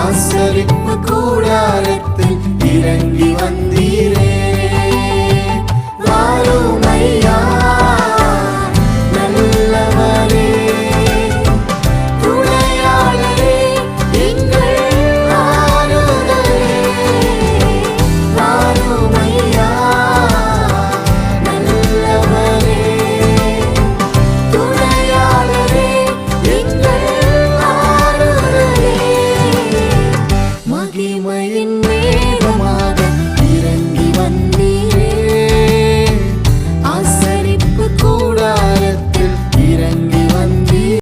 ஆசரிப்பு கூடாரத்தில்